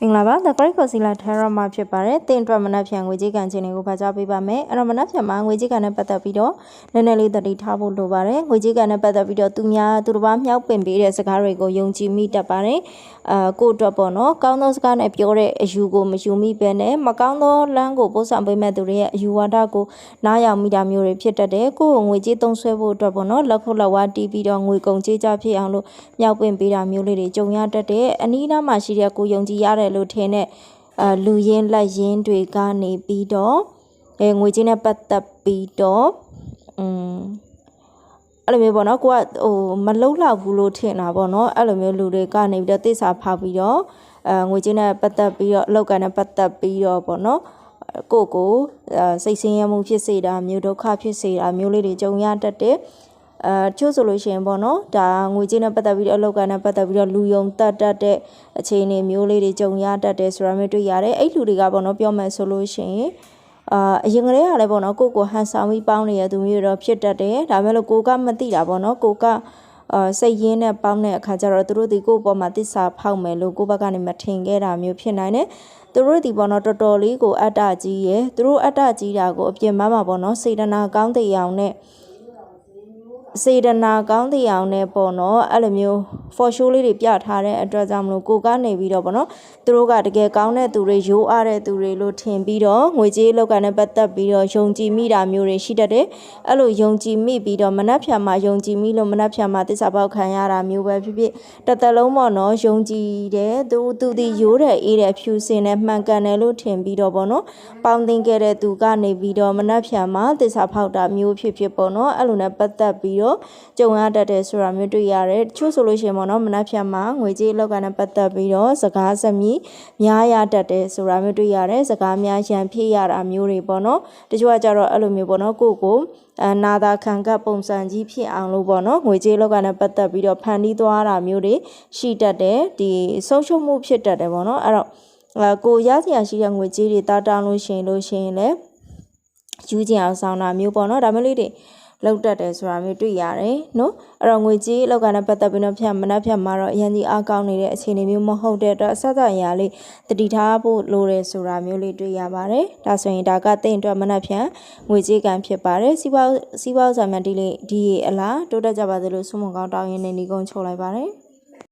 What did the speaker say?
မင်္ဂလာပါ The Great Concealer Tarot မှာဖြစ်ပါတယ်။တင်အတွက်မနက်ဖြန်ငွေကြေးကန်ခြင်းတွေကိုဖတ်ကြားပေးပါမယ်။အဲ့တော့မနက်ဖြန်မှာငွေကြေးကန်နဲ့ပတ်သက်ပြီးတော့နည်းနည်းလေးသတိထားဖို့လိုပါတယ်။ငွေကြေးကန်နဲ့ပတ်သက်ပြီးတော့သူများသူတစ်ပါးမြောက်ပင်ပေးတဲ့စကားတွေကိုယုံကြည်မိတတ်ပါတယ်။အာကိုယ့်အတွက်ပေါ့နော်။ကောင်းသောစကားနဲ့ပြောတဲ့အယူကိုမယူမိပဲနဲ့မကောင်းသောလမ်းကိုပို့ဆောင်ပေးမဲ့သူတွေရဲ့အယူဝါဒကိုနားယောင်မိတာမျိုးတွေဖြစ်တတ်တယ်။ကိုယ့်ကိုငွေကြေးသုံးစွဲဖို့အတွက်ပေါ့နော်။လက်ခုပ်လက်ဝါးတီးပြီးတော့ငွေကုန်ကြေးကြဖြစ်အောင်လို့မြောက်ပင်ပေးတာမျိုးလေးတွေကြုံရတတ်တယ်။အနီးအနားမှာရှိတဲ့ကိုယုံကြည်ရတယ်လို့ထင်တဲ့အဲလူရင်းလက်ရင်းတွေကနေပြီးတော့အဲငွေချင်းနဲ့ပတ်သက်ပြီးတော့อืมအဲ့လိုမျိုးပေါ့နော်ကိုကဟိုမလုံလောက်ဘူးလို့ထင်တာပေါ့နော်အဲ့လိုမျိုးလူတွေကနေပြီးတော့တိစာဖောက်ပြီးတော့အဲငွေချင်းနဲ့ပတ်သက်ပြီးတော့အလောက်ကန်နဲ့ပတ်သက်ပြီးတော့ပေါ့နော်ကိုယ့်ကိုအဲစိတ်ဆင်းရဲမှုဖြစ်စေတာမျိုးဒုက္ခဖြစ်စေတာမျိုးလေးတွေကြုံရတတ်တယ် အဲချို့ဆိုလို့ရှိရင်ပေါ့နော်ဒါငွေကြေးနဲ့ပတ်သက်ပြီးတော့အလောက်ကနဲ့ပတ်သက်ပြီးတော့လူယုံတတ်တတ်တဲ့အခြေအနေမျိုးလေးတွေကြုံရတတ်တယ်ဆိုတာမျိုးတွေ့ရတယ်အဲ့လူတွေကပေါ့နော်ပြောမယ်ဆိုလို့ရှိရင်အာအရင်ကတည်းကလည်းပေါ့နော်ကိုကိုဟန်ဆောင်ပြီးပေါင်းနေရသူမျိုးတော့ဖြစ်တတ်တယ်ဒါမဲ့လို့ကိုကမသိတာပေါ့နော်ကိုကအာစိတ်ရင်းနဲ့ပေါင်းတဲ့အခါကျတော့သူတို့ဒီကိုယ့်ပေါ်မှာတစ္ဆာဖောက်မယ်လို့ကိုယ့်ဘက်ကနေမထင်ခဲ့တာမျိုးဖြစ်နိုင်တယ်သူတို့ဒီပေါ့နော်တော်တော်လေးကိုအတ္တကြီးရယ်သူတို့အတ္တကြီးတာကိုအပြင်မှာမှာပေါ့နော်စေတနာကောင်းတဲ့အောင်နဲ့ စေတနာကောင်းတဲ့အောင်နဲ့ပေါ့နော်အဲ့လိုမျိုး for show လေးတွေပြထားတဲ့အတွက်ကြောင့်မလို့ကိုကနေပြီးတော့ပေါ့နော်သူတို့ကတကယ်ကောင်းတဲ့သူတွေရိုးအားတဲ့သူတွေလို့ထင်ပြီးတော့ငွေကြေးလောက်ကနဲ့ပတ်သက်ပြီးတော့ယုံကြည်မိတာမျိုးတွေရှိတတ်တယ်အဲ့လိုယုံကြည်မိပြီးတော့မနှက်ဖြာမှာယုံကြည်မိလို့မနှက်ဖြာမှာတစ္ဆာပေါက်ခံရတာမျိုးပဲဖြစ်ဖြစ်တစ်သက်လုံးပေါ့နော်ယုံကြည်တယ်သူသူဒီရိုးတယ်အေးတယ်ဖြူစင်တယ်မှန်ကန်တယ်လို့ထင်ပြီးတော့ပေါ့နော်ပေါင်းတင်ခဲ့တဲ့သူကနေပြီးတော့မနှက်ဖြာမှာတစ္ဆာဖောက်တာမျိုးဖြစ်ဖြစ်ပေါ့နော်အဲ့လိုနဲ့ပတ်သက်ပြီးတော့ကြုံရတတ်တယ်ဆိုတာမျိုးတွေ့ရတယ်တချို့ဆိုလို့ရှိရင်ပေါ့နော်မနှက်ဖြတ်မှာငွေကြေးလောက်ကနဲ့ပတ်သက်ပြီးတော့စကားစမြည်များရတတ်တယ်ဆိုတာမျိုးတွေ့ရတယ်စကားများရန်ဖြစ်ရတာမျိုးတွေပေါ့နော်တချို့ကကြတော့အဲ့လိုမျိုးပေါ့နော်ကိုယ့်ကိုအနာသာခံကပ်ပုံစံကြီးဖြစ်အောင်လို့ပေါ့နော်ငွေကြေးလောက်ကနဲ့ပတ်သက်ပြီးတော့ဖန်တီးသွားတာမျိုးတွေရှိတတ်တယ်ဒီဆုံးရှုံးမှုဖြစ်တတ်တယ်ပေါ့နော်အဲ့တော့အဲကိုရစရာရှိတဲ့ငွေကြေးတွေတာတောင်းလို့ရှိရင်လို့ရှိရင်လည်းယူကျင်အောင်ဆောင်တာမျိုးပေါ့နော်ဒါမျိုးလေးတွေ လောက်တက်တယ်ဆိုတာမျိုးတွေ့ရတယ်နော်အဲ့တော့ငွေကြေးလောက်ကနဲ့ပတ်သက်ပြီးတော့ဖြတ်မနှက်ဖြတ်မှာတော့အရင်ကြီးအားကောင်းနေတဲ့အခြေအနေမျိုးမဟုတ်တဲ့အတွက်အဆက်အရာလေးတတိထားဖို့လိုတယ်ဆိုတာမျိုးလေးတွေ့ရပါတယ်ဒါဆိုရင်ဒါကတင့်အတွက်မနှက်ဖြတ်ငွေကြေးကံဖြစ်ပါတယ်စီးပွားစီးပွားဥစ္စာများဒီလေးဒီအလားတိုးတက်ကြပါသလိုဆုမွန်ကောင်းတောင်းရင်းနေနေကုန်းချုပ်လိုက်ပါတယ်